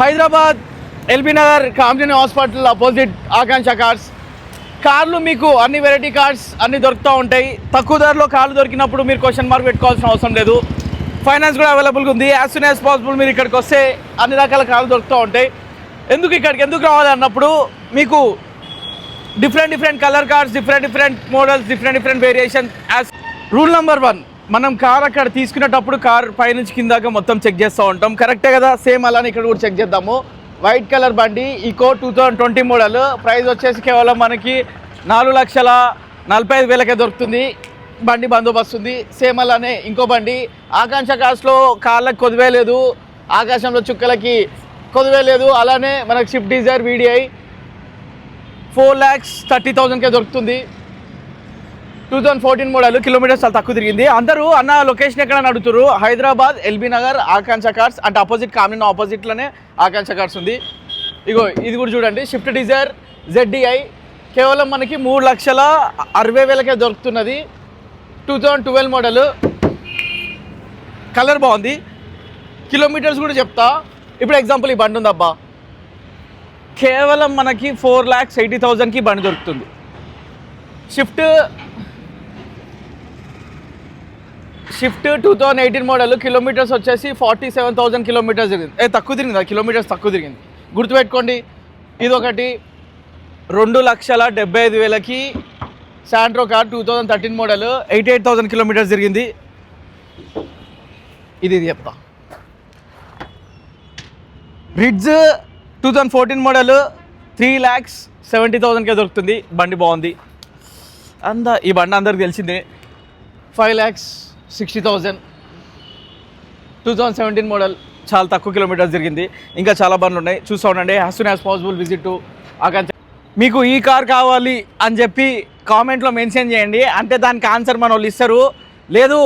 Hyderabad LB Nagar Kamineni hospital opposite Akanksha cars. కార్లు మీకు అన్ని వెరైటీ కార్స్ అన్ని దొరుకుతూ ఉంటాయి. తక్కువ ధరలో కార్లు దొరికినప్పుడు మీరు క్వశ్చన్ మార్క్ పెట్టుకోవాల్సిన అవసరం లేదు. ఫైనాన్స్ కూడా అవైలబుల్గా ఉంది. యాజ్ సూన్ యాజ్ పాసిబుల్ మీరు ఇక్కడికి వస్తే అన్ని రకాల కార్లు దొరుకుతూ ఉంటాయి. ఎందుకు ఇక్కడికి ఎందుకు రావాలి అన్నప్పుడు మీకు different different colour cars different different models different different variation as rule number one మనం కార్ అక్కడ తీసుకునేటప్పుడు కార్ పైనుంచి కిందాక మొత్తం చెక్ చేస్తూ ఉంటాం. కరెక్టే కదా? సేమ్ అలానే ఇక్కడ కూడా చెక్ చేద్దాము. వైట్ కలర్ బండి Eeco two thousand twenty model price వచ్చేసి కేవలం మనకి నాలుగు లక్షల నలభై ఐదు వేలకే దొరుకుతుంది. బండి బందోబస్తు ఉంది. సేమ్ అలానే ఇంకో బండి. ఆకాంక్ష కాస్ట్లో కార్లకు కొదివే లేదు. ఆకాశంలో చుక్కలకి కొదివే లేదు. అలానే మనకి Swift Dzire VDI four lakhs thirty థౌజండ్కే దొరుకుతుంది. Two thousand fourteen model kilometres చాలా తక్కువ తిరిగింది. అందరూ అన్న లొకేషన్ ఎక్కడ అని అడుగుతారు హైదరాబాద్ ఎల్బీ నగర్ ఆకాంక్ష కార్స్. అంటే ఆపోజిట్ కామిన ఆపోజిట్లోనే ఆకాంక్ష కార్స్ ఉంది. ఇగో ఇది కూడా చూడండి. షిఫ్ట్ డిజైర్ జెడ్డిఐ కేవలం మనకి మూడు లక్షల అరవై వేలకే దొరుకుతున్నది. Two thousand twelve model. Colour బాగుంది. కిలోమీటర్స్ కూడా చెప్తా. ఇప్పుడు ఎగ్జాంపుల్ ఈ బండి ఉందబ్బా కేవలం మనకి ఫోర్ ల్యాక్స్ ఎయిటీ థౌజండ్కి బండి దొరుకుతుంది. Swift Swift two thousand eighteen model kilometres వచ్చేసి ఫార్టీ సెవెన్ థౌసండ్ కిలోమీటర్స్ తిరిగింది. ఏ తక్కువ తిరిగింది? కిలోమీటర్స్ తక్కువ తిరిగింది. గుర్తుపెట్టుకోండి ఇది ఒకటి రెండు లక్షల డెబ్బై ఐదు వేలకి Santro car two thousand thirteen model eighty eight thousand kilometres తిరిగింది. ఇది ఇది చెప్తా. Ritz two thousand fourteen model three lakhs seventy థౌసండ్కే దొరుకుతుంది. బండి బాగుంది. అందా ఈ బండి అందరికి తెలిసిందే. Five lakhs sixty thousand. Two thousand seventeen model చాలా తక్కువ కిలోమీటర్స్ జరిగింది. ఇంకా చాలా బండ్లు ఉన్నాయి. చూస్తూ ఉండండి. As soon as possible visit to Akanksha మీకు ఈ కార్ కావాలి అని చెప్పి కామెంట్లో మెన్షన్ చేయండి. అంటే దానికి ఆన్సర్ మన వాళ్ళు ఇస్తారు. లేదు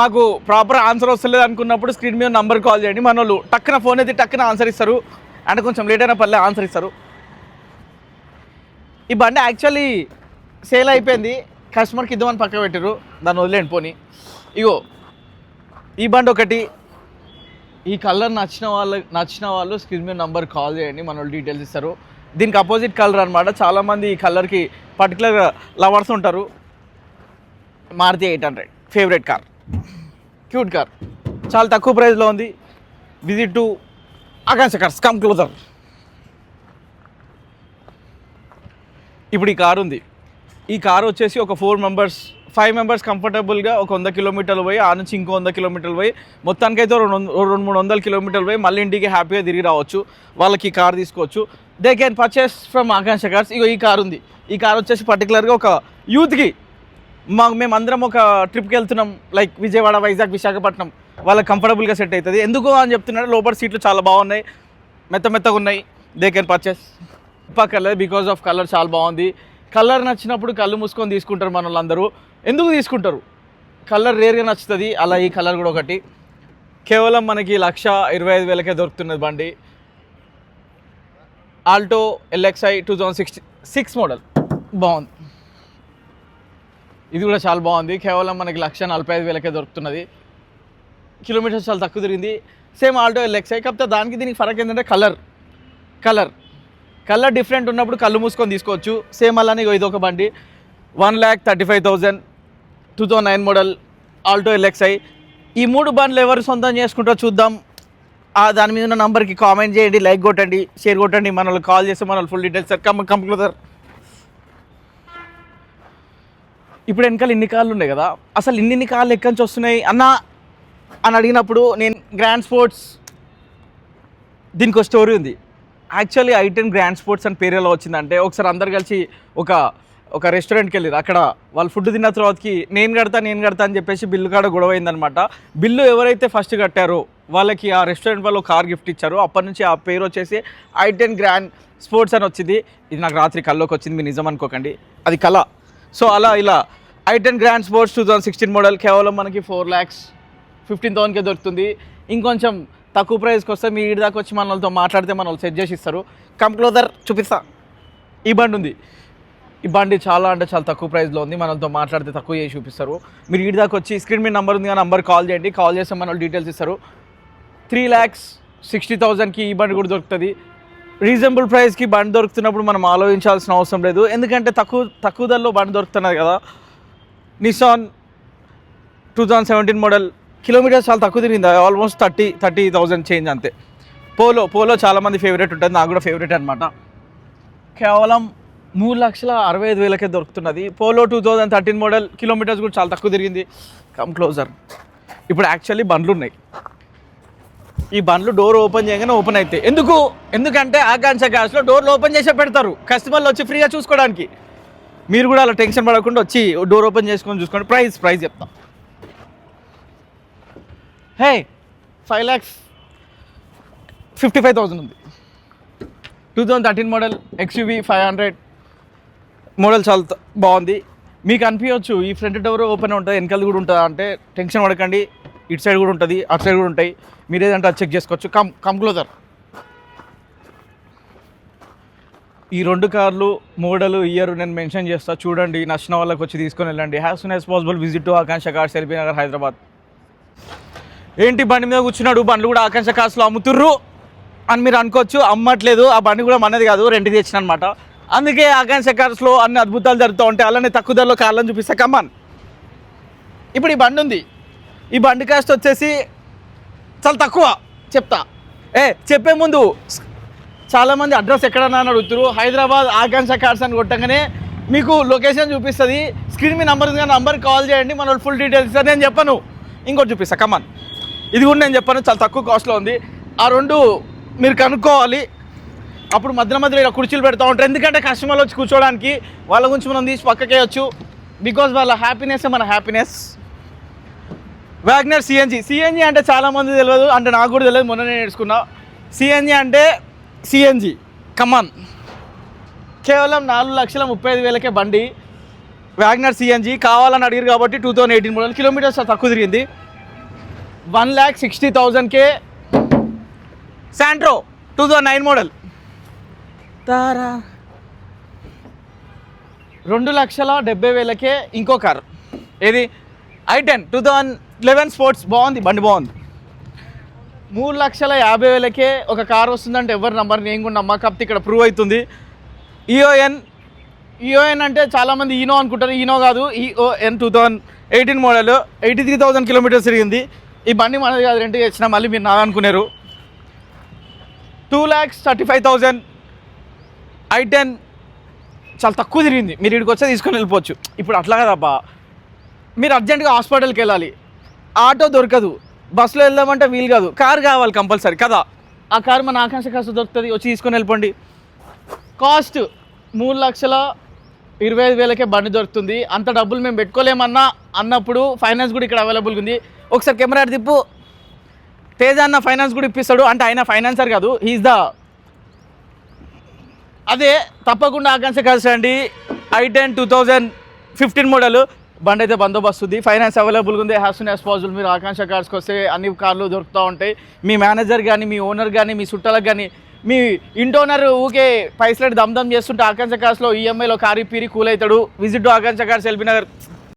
మాకు ప్రాపర్ ఆన్సర్ వస్తలేదు అనుకున్నప్పుడు స్క్రీన్ మీద నంబర్ కాల్ చేయండి. మన వాళ్ళు టక్కున ఫోన్ అయితే టక్కున ఆన్సర్ ఇస్తారు. అంటే కొంచెం లేట్ అయిన పర్లే ఆన్సర్ ఇస్తారు. ఈ బండి యాక్చువల్లీ సేల్ అయిపోయింది. కస్టమర్కి ఇద్దామని పక్క పెట్టారు దాన్ని వదిలేండి పోని. ఇగో ఈ బండి ఒకటి. ఈ కలర్ నచ్చిన వాళ్ళు నచ్చిన వాళ్ళు స్క్రీన్ మీద నంబర్ కాల్ చేయండి మన వాళ్ళు డీటెయిల్స్ ఇస్తారు. దీనికి అపోజిట్ కలర్ అనమాట చాలామంది ఈ కలర్కి పర్టికులర్గా లవర్స్ ఉంటారు. Maruti eight hundred. Favourite car cute car చాలా తక్కువ ప్రైస్లో ఉంది. Visit to Akanksha cars come closer ఇప్పుడు ఈ కారు ఉంది. ఈ కారు వచ్చేసి ఒక ఫోర్ మెంబర్స్ ఫైవ్ మెంబర్స్ కంఫర్టబుల్గా ఒక వంద కిలోమీటర్లు పోయి ఆ నుంచి ఇంకో వంద కిలోమీటర్లు పోయి మొత్తానికైతే రెండు వంద రెండు మూడు వందల కిలోమీటర్లు పోయి మళ్ళీ ఇంటికి హ్యాపీగా తిరిగి రావచ్చు. వాళ్ళకి ఈ కార్ తీసుకోవచ్చు. They can purchase from Akanksha cars ఇగో ఈ కార్ ఉంది. ఈ కార్ వచ్చేసి పర్టికులర్గా ఒక యూత్కి మాకు మేము అందరం ఒక ట్రిప్కి వెళ్తున్నాం. లైక్ విజయవాడ వైజాగ్ విశాఖపట్నం. వాళ్ళకి కంఫర్టబుల్గా సెట్ అవుతుంది. ఎందుకు అని చెప్తున్నాడు లోపల సీట్లు చాలా బాగున్నాయి. మెత్త మెత్తగా ఉన్నాయి. They can purchase colour because of colour చాలా బాగుంది. కలర్ నచ్చినప్పుడు కళ్ళు మూసుకొని తీసుకుంటారు మన వాళ్ళందరూ ఎందుకు తీసుకుంటారు? కలర్ రేర్గా నచ్చుతుంది అలా ఈ కలర్ కూడా ఒకటి. కేవలం మనకి లక్ష ఇరవై ఐదు వేలకే దొరుకుతున్నది బండి. Alto LXI two thousand sixty six model. బాగుంది. ఇది కూడా చాలా బాగుంది. కేవలం మనకి లక్ష నలభై ఐదు వేలకే దొరుకుతున్నది. కిలోమీటర్స్ చాలా తక్కువ తిరిగింది. సేమ్ ఆల్టో ఎల్ఎక్స్ఐ కాకపోతే దానికి దీనికి ఫరక్ ఏంటంటే కలర్. కలర్. కలర్ డిఫరెంట్ ఉన్నప్పుడు కళ్ళు మూసుకొని తీసుకోవచ్చు. సేమ్ అలానే ఇది ఒక బండి. One lakh thirty five thousand two thousand nine model Alto LXI. ఈ మూడు బండ్లు ఎవరు సొంతం చేసుకుంటారో చూద్దాం. ఆ దాని మీద ఉన్న నంబర్కి కామెంట్ చేయండి లైక్ కొట్టండి షేర్ కొట్టండి. మన కాల్ చేస్తే మన full details. Sir come computer ఇప్పుడు వెనకాల ఇన్ని కార్లు ఉన్నాయి కదా. అసలు ఇన్ని ఇన్ని కార్లు ఎక్కడి నుంచి వస్తున్నాయి? అన్న అని అడిగినప్పుడు నేను గ్రాండ్ స్పోర్ట్స్ దీనికి ఒక స్టోరీ ఉంది. యాక్చువల్లీ ఐటెన్ గ్రాండ్ స్పోర్ట్స్ అని పేరు ఎలా వచ్చిందంటే ఒకసారి అందరు కలిసి ఒక ఒక రెస్టారెంట్కి వెళ్ళారు అక్కడ వాళ్ళు ఫుడ్ తిన్న తర్వాతకి నేను కడతా నేను కడతా అని చెప్పేసి బిల్లు కాడ గొడవ అయిందనమాట బిల్లు ఎవరైతే ఫస్ట్ కట్టారో వాళ్ళకి ఆ రెస్టారెంట్ వాళ్ళు కార్ గిఫ్ట్ ఇచ్చారు. అప్పటి నుంచి ఆ పేరు వచ్చేసి ఐటెన్ గ్రాండ్ స్పోర్ట్స్ అని వచ్చింది. ఇది నాకు రాత్రి కల్లోకి వచ్చింది మీ నిజం అనుకోకండి. అది కళ. సో అలా ఇలా i ten grand sports two thousand sixteen model కేవలం మనకి ఫోర్ ల్యాక్స్ ఫిఫ్టీన్ థౌసండ్కే దొరుకుతుంది. ఇంకొంచెం తక్కువ ప్రైస్కి వస్తే మీ ఇంటి దాకా వచ్చి మనలతో మాట్లాడితే మన సెట్ చేసి ఇస్తారు. కంక్లోజర్ చూపిస్తా. ఈ బండి ఉంది. ఈ బండి చాలా అంటే చాలా తక్కువ ప్రైస్లో ఉంది. మనతో మాట్లాడితే తక్కువ చేసి చూపిస్తారు. మీరు ఇంటి దాకా వచ్చి స్క్రీన్ మీద నెంబర్ ఉంది ఆ నెంబర్ కాల్ చేయండి. కాల్ చేస్తే మన డీటెయిల్స్ ఇస్తారు. త్రీ ల్యాక్స్ సిక్స్టీ థౌజండ్కి ఈ బండి కూడా దొరుకుతుంది. రీజనబుల్ ప్రైస్కి బండి దొరుకుతున్నప్పుడు మనం ఆలోచించాల్సిన అవసరం లేదు. ఎందుకంటే తక్కువ తక్కువ ధరలో బండి దొరుకుతున్నది కదా. Nissan two thousand seventeen model kilometres చాలా తక్కువ తిరిగింది. Almost thirty thirty thousand change అంతే. పోలో పోలో చాలామంది ఫేవరెట్ ఉంటుంది. నాకు కూడా ఫేవరెట్ అనమాట కేవలం మూడు లక్షల అరవై ఐదు వేలకే దొరుకుతున్నది. Polo two thousand thirteen model kilometres కూడా చాలా తక్కువ తిరిగింది. కమ్ క్లోజర్ ఇప్పుడు యాక్చువల్లీ బండ్లు ఉన్నాయి. ఈ బండ్లు డోర్ ఓపెన్ చేయగానే ఓపెన్ అవుతాయి ఎందుకు? ఎందుకంటే ఆకాంక్ష గ్యాస్లో డోర్లు ఓపెన్ చేసే పెడతారు. కస్టమర్లు వచ్చి ఫ్రీగా చూసుకోవడానికి. మీరు కూడా అలా టెన్షన్ పడకుండా వచ్చి డోర్ ఓపెన్ చేసుకొని చూసుకోండి. ప్రైస్ ప్రైస్ చెప్తాం. Hey five lakhs fifty five thousand ఉంది two thousand thirteen model XUV five hundred model చాలా బాగుంది. మీకు అనిపించవచ్చు ఈ ఫ్రంట్ డోర్ ఓపెన్ ఉంటుంది వెనకాల కూడా ఉంటుందా అంటే టెన్షన్ పడకండి. ఇటు సైడ్ కూడా ఉంటుంది అటు సైడ్ కూడా ఉంటాయి. మీరు ఏదంటే అది చెక్ చేసుకోవచ్చు. కమ్ కమ్ క్లోజర్ ఈ రెండు కార్లు మోడలు ఇయర్ నేను మెన్షన్ చేస్తా. చూడండి నచ్చిన వాళ్ళకి వచ్చి తీసుకొని వెళ్ళండి. As soon as possible visit to Akanksha car LB Nagar Hyderabad ఏంటి బండి మీద కూర్చున్నాడు? బండ్లు కూడా ఆకాంక్ష కార్స్లో అమ్ముతుర్రు. అని మీరు అనుకోవచ్చు అమ్మట్లేదు. ఆ బండి కూడా మనది కాదు రెంట్కి తెచ్చిన అనమాట అందుకే ఆకాంక్ష కార్స్లో అన్ని అద్భుతాలు జరుగుతూ ఉంటాయి. అలానే తక్కువ ధరలో కార్లను చూపిస్తా. కమ్మాన్ ఇప్పుడు ఈ బండి ఉంది. ఈ బండి కాస్ట్ వచ్చేసి చాలా తక్కువ. చెప్తా. ఏ చెప్పే ముందు చాలామంది అడ్రస్ ఎక్కడన్నా అని అడుగుతారు హైదరాబాద్ ఆకాంక్ష కార్స్ అని కొట్టగానే మీకు లొకేషన్ చూపిస్తుంది. స్క్రీన్ మీ నంబర్ ఉంది కానీ నంబర్ కాల్ చేయండి. మన ఫుల్ డీటెయిల్స్ అని నేను చెప్పను. ఇంకోటి చూపిస్తా. కమాన్ ఇది కూడా నేను చెప్పాను చాలా తక్కువ కాస్ట్లో ఉంది. ఆ రెండు మీరు కనుక్కోవాలి. అప్పుడు మధ్య మధ్యలో ఇలా కుర్చీలు పెడతా ఉంటారు. ఎందుకంటే కస్టమర్లు వచ్చి కూర్చోవడానికి వాళ్ళ గురించి మనం తీసి పక్కకేయచ్చు బికాజ్ వాళ్ళ హ్యాపీనెస్ మన హ్యాపీనెస్ వ్యాగ్నర్ సిఎన్జి సిఎన్జి అంటే చాలామంది తెలియదు అంటే నాకు కూడా తెలియదు మొన్న నేను నేర్చుకున్నా. సిఎన్జి అంటే సిఎన్జి కమాన్ కేవలం నాలుగు లక్షల ముప్పై ఐదు వేలకే బండి. వ్యాగ్నర్ సిఎన్జి కావాలని అడిగారు కాబట్టి two thousand eighteen model kilometres తక్కువ తిరిగింది. One lakh sixty థౌజండ్కే Santro two thousand nine model తారా. రెండు లక్షల డెబ్బై వేలకే ఇంకో కారు. ఏది? I ten two thousand eleven sports బాగుంది బండి బాగుంది. మూడు లక్షల యాభై వేలకే ఒక కారు వస్తుందంటే ఎవరి నంబర్ నేను కూడా నమ్మా కాకపోతే ఇక్కడ ప్రూవ్ అవుతుంది. E ఈఓఎన్ ఈఓఎన్ అంటే చాలామంది ఈనో అనుకుంటారు ఈనో కాదు E Eon two thousand eighteen model eighty three thousand kilometres తిరిగింది. ఈ బండి మనది కాదు రెంట్ చేసిన మళ్ళీ మీరు నాది అనుకున్నారు two lakhs thirty five thousand i ten చాలా తక్కువ తిరిగింది. మీరు ఇక్కడికి వచ్చే తీసుకొని వెళ్ళిపోవచ్చు. ఇప్పుడు అట్లా కదబ్బా మీరు అర్జెంటుగా హాస్పిటల్కి వెళ్ళాలి. ఆటో దొరకదు. బస్సులో వెళ్దామంటే వీలు కాదు. కార్ కావాలి కంపల్సరీ కదా? ఆ కార్ మన ఆకాంక్ష కాస్త దొరుకుతుంది. వచ్చి తీసుకొని వెళ్ళిపోండి. కాస్ట్ మూడు లక్షల ఇరవై ఐదు వేలకే బండి దొరుకుతుంది. అంత డబ్బులు మేము పెట్టుకోలేమన్నా అన్నప్పుడు ఫైనాన్స్ కూడా ఇక్కడ అవైలబుల్గా ఉంది. ఒకసారి కెమెరా తిప్పు. తేజ అన్న ఫైనాన్స్ కూడా ఇప్పిస్తాడు. అంటే ఆయన ఫైనాన్సర్ కాదు. హీఈస్ ద అదే తప్పకుండా ఆకాంక్ష కలిసి అండి i ten two thousand fifteen model బండి అయితే బందోబస్తు ఉంది. ఫైనాన్స్ అవైలబుల్గా ఉంది. హ్యాస్ సూన్ యాజ్ పాసిబుల్ మీరు ఆకాంక్ష కార్స్కి వస్తే అన్ని కార్లు దొరుకుతూ ఉంటాయి. మీ మేనేజర్ కానీ మీ ఓనర్ కానీ మీ చుట్టాలకు కానీ మీ ఇంటి ఓనర్ ఊకే పైసలు దమ్ దమ్ చేస్తుంటే ఆకాంక్ష కార్స్లో ఈఎంఐలో కారు పీరి కూల్ అవుతాడు visit to Aakanksha cars LB Nagar